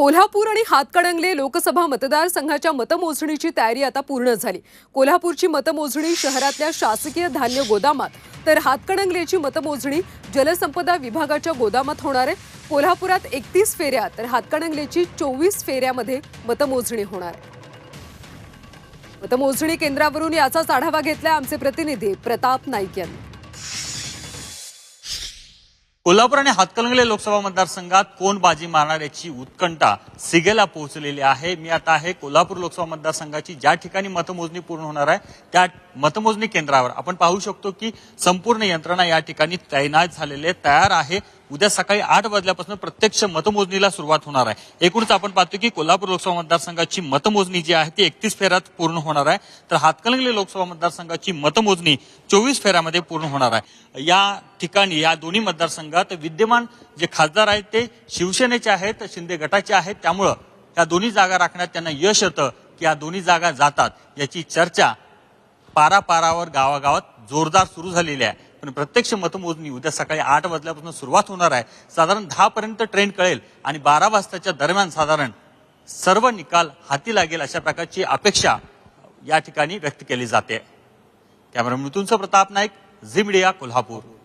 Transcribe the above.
कोल्हापूर आणि हातकणंगले लोकसभा मतदारसंघाच्या मतमोजणीची तयारी आता पूर्ण झाली. कोल्हापूरची मतमोजणी शहरातल्या शासकीय धान्य गोदामात. तर हातकणंगलेची मतमोजणी जलसंपदा विभागाच्या गोदामात होणार आहे. कोल्हापुरात एकतीस फेऱ्या तर हातकणंगलेची चोवीस फेऱ्यामध्ये मतमोजणी होणार. आहे मतमोजणी केंद्रावरून याचाच आढावा घेतला आमचे प्रतिनिधी प्रताप नाईक यांनी. कोल्हापूर आणि हातकलंगले लोकसभा मतदारसंघात कोण बाजी मारणार याची उत्कंठा सिगेला पोहोचलेली आहे. मी आता आहे कोल्हापूर लोकसभा मतदारसंघाची ज्या ठिकाणी मतमोजणी पूर्ण होणार आहे त्या मतमोजणी केंद्रावर. आपण पाहू शकतो की संपूर्ण यंत्रणा या ठिकाणी तैनात झालेले तयार आहे. उद्या सकाळी आठ वाजल्यापासून प्रत्यक्ष मतमोजणीला सुरुवात होणार आहे. एकूणच आपण पाहतो की कोल्हापूर लोकसभा मतदारसंघाची मतमोजणी जी आहे ती एकतीस फेऱ्यात पूर्ण होणार आहे. तर हातकणंगले लोकसभा मतदारसंघाची मतमोजणी चोवीस फेऱ्यामध्ये पूर्ण होणार आहे. या ठिकाणी या दोन्ही मतदारसंघात विद्यमान जे खासदार आहेत ते शिवसेनेचे आहेत शिंदे गटाचे आहेत. त्यामुळं या दोन्ही जागा राखण्यात त्यांना यश येतं की या दोन्ही जागा जातात याची चर्चा पारापारावर गावागावात जोरदार सुरू झालेली आहे. पण प्रत्यक्ष मतमोजणी उद्या सकाळी आठ वाजल्यापासून सुरुवात होणार आहे. साधारण दहा पर्यंत ट्रेन कळेल आणि बारा वाजताच्या दरम्यान साधारण सर्व निकाल हाती लागेल अशा प्रकारची अपेक्षा या ठिकाणी व्यक्त केली जाते. कॅमेरा मृत्यूंचा प्रताप नाईक झी मीडिया कोल्हापूर.